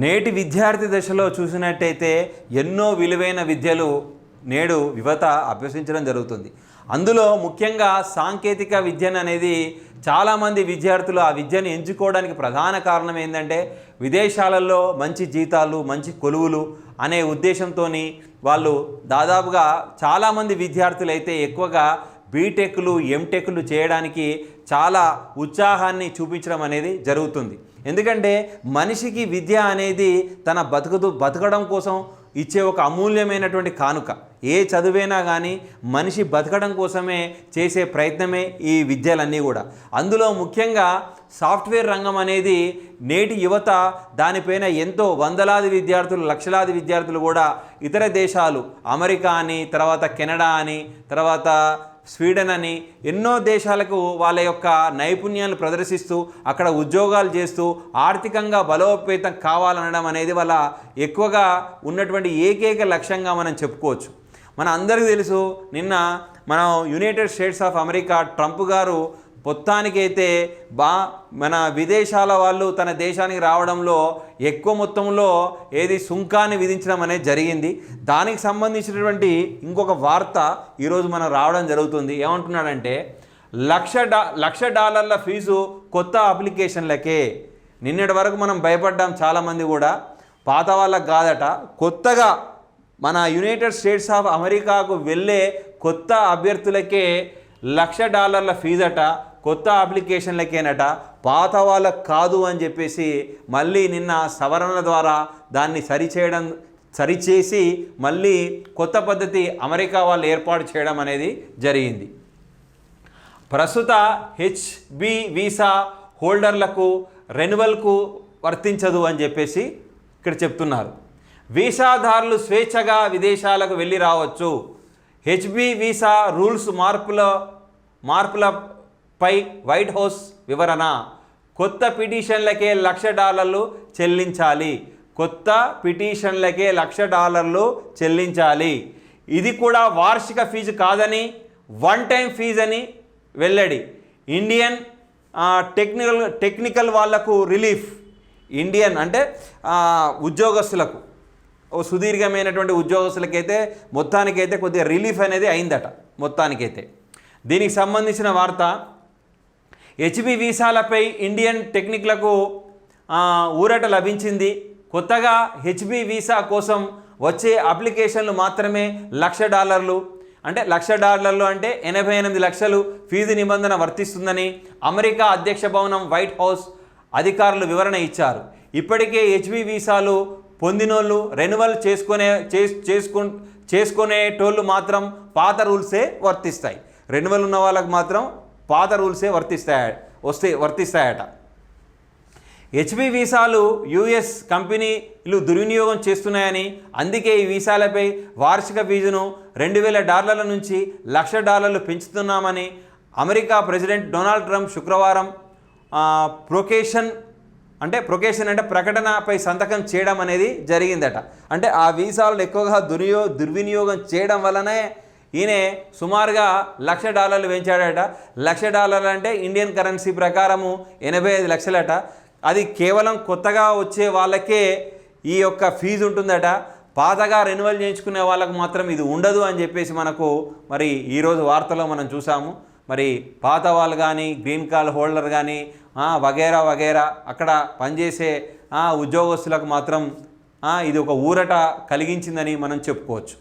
నేటి విద్యార్థి దశలో చూసినట్టయితే ఎన్నో విలువైన విద్యలు నేడు యువత అభ్యసించడం జరుగుతుంది. అందులో ముఖ్యంగా సాంకేతిక విద్యను అనేది చాలామంది విద్యార్థులు ఆ విద్యను ఎంచుకోవడానికి ప్రధాన కారణం ఏంటంటే విదేశాలలో మంచి జీతాలు మంచి కొలువులు అనే ఉద్దేశంతో వాళ్ళు దాదాపుగా చాలామంది విద్యార్థులు అయితే ఎక్కువగా బీటెక్లు ఎంటెక్లు చేయడానికి చాలా ఉత్సాహాన్ని చూపించడం అనేది జరుగుతుంది. ఎందుకంటే మనిషికి విద్య అనేది తన బతుకుతూ బతకడం కోసం ఇచ్చే ఒక అమూల్యమైనటువంటి కానుక. ఏ చదువైనా కానీ మనిషి బతకడం కోసమే చేసే ప్రయత్నమే ఈ విద్యలన్నీ కూడా. అందులో ముఖ్యంగా సాఫ్ట్వేర్ రంగం అనేది నేటి యువత దానిపైన ఎంతో వందలాది విద్యార్థులు లక్షలాది విద్యార్థులు కూడా ఇతర దేశాలు అమెరికా అని తర్వాత కెనడా అని తర్వాత స్వీడన్ అని ఎన్నో దేశాలకు వాళ్ళ యొక్క నైపుణ్యాలు ప్రదర్శిస్తూ అక్కడ ఉద్యోగాలు చేస్తూ ఆర్థికంగా బలోపేతం కావాలనడం అనేది వాళ్ళ ఎక్కువగా ఉన్నటువంటి ఏకైక లక్ష్యంగా మనం చెప్పుకోవచ్చు. మన అందరికీ తెలుసు నిన్న మనం United States of America Trump గారు మొత్తానికైతే బా మన విదేశాల వాళ్ళు తన దేశానికి రావడంలో ఎక్కువ మొత్తంలో ఏది సుంకాన్ని విధించడం అనేది జరిగింది. దానికి సంబంధించినటువంటి ఇంకొక వార్త ఈరోజు మనం రావడం జరుగుతుంది. ఏమంటున్నాడంటే లక్ష డా లక్ష డాలర్ల ఫీజు కొత్త అప్లికేషన్లకే. నిన్నటి వరకు మనం భయపడ్డాం చాలామంది కూడా. పాత వాళ్ళకు కాదట కొత్తగా మన యునైటెడ్ స్టేట్స్ ఆఫ్ అమెరికాకు వెళ్ళే కొత్త అభ్యర్థులకే లక్ష డాలర్ల ఫీజట. కొత్త అప్లికేషన్లకేనట పాత వాళ్ళకు కాదు అని చెప్పేసి మళ్ళీ నిన్న సవరణల ద్వారా దాన్ని సరిచేయడం సరిచేసి మళ్ళీ కొత్త పద్ధతి అమెరికా వాళ్ళు ఏర్పాటు చేయడం అనేది జరిగింది. ప్రస్తుత హెచ్బి వీసా హోల్డర్లకు రెన్యువల్కు వర్తించదు అని చెప్పేసి ఇక్కడ చెప్తున్నారు. వీసాదారులు స్వేచ్ఛగా విదేశాలకు వెళ్ళి రావచ్చు. హెచ్బి వీసా రూల్స్ మార్పుల పై వైట్ హౌస్ వివరణ. కొత్త పిటిషన్లకే లక్ష డాలర్లు చెల్లించాలి. కొత్త పిటిషన్లకే లక్ష డాలర్లు చెల్లించాలి. ఇది కూడా వార్షిక ఫీజు కాదని వన్ టైం ఫీజు అని వెల్లడి. ఇండియన్ టెక్నికల్ టెక్నికల్ వాళ్ళకు రిలీఫ్. ఇండియన్ అంటే ఉద్యోగస్తులకు. సుదీర్ఘమైనటువంటి ఉద్యోగస్తులకైతే మొత్తానికైతే కొద్దిగా రిలీఫ్ అనేది అయిందట. మొత్తానికైతే. దీనికి సంబంధించిన వార్త హెచ్బి వీసాలపై ఇండియన్ టెక్నిక్లకు ఊరట లభించింది. కొత్తగా హెచ్బి వీసా కోసం వచ్చే అప్లికేషన్లు మాత్రమే లక్ష డాలర్లు. అంటే లక్ష డాలర్లు అంటే ఎనభై ఎనిమిది లక్షలు ఫీజు నిబంధన వర్తిస్తుందని అమెరికా అధ్యక్ష భవనం వైట్ హౌస్ అధికారులు వివరణ ఇచ్చారు. ఇప్పటికే హెచ్బి వీసాలు పొందినోళ్ళు రెన్యువల్ చేసుకునే చేస్- చేసుకు చేసుకునేటోళ్ళు మాత్రం పాత రూల్సే వర్తిస్తాయి. రెన్యువల్ ఉన్న వాళ్ళకు మాత్రం పాత రూల్సే వర్తిస్తాయ వస్తే వర్తిస్తాయట. హెచ్బి వీసాలు యుఎస్ కంపెనీలు దుర్వినియోగం చేస్తున్నాయని అందుకే ఈ వీసాలపై వార్షిక ఫీజును రెండు వేల డాలర్ల నుంచి లక్ష డాలర్లు పెంచుతున్నామని అమెరికా ప్రెసిడెంట్ డొనాల్డ్ ట్రంప్ శుక్రవారం ప్రొకేషన్ అంటే ప్రొకేషన్ అంటే ప్రకటనపై సంతకం చేయడం అనేది జరిగిందట. అంటే ఆ వీసాలను ఎక్కువగా దుర్వినియో దుర్వినియోగం చేయడం వల్లనే ఈయన సుమారుగా లక్ష డాలర్లు పెంచాడట లక్ష డాలర్లు అంటే ఇండియన్ కరెన్సీ ప్రకారము ఎనభై ఐదు లక్షలట. అది కేవలం కొత్తగా వచ్చే వాళ్ళకే ఈ యొక్క ఫీజు ఉంటుందట. పాతగా రెన్యువల్ చేయించుకునే వాళ్ళకు మాత్రం ఇది ఉండదు అని చెప్పేసి మనకు మరి ఈరోజు వార్తలో మనం చూసాము. మరి పాత వాళ్ళు కానీ గ్రీన్ కార్డ్ హోల్డర్ కానీ వగేరా వగేరా అక్కడ పనిచేసే ఉద్యోగస్తులకు మాత్రం ఇది ఒక ఊరట కలిగించిందని మనం చెప్పుకోవచ్చు.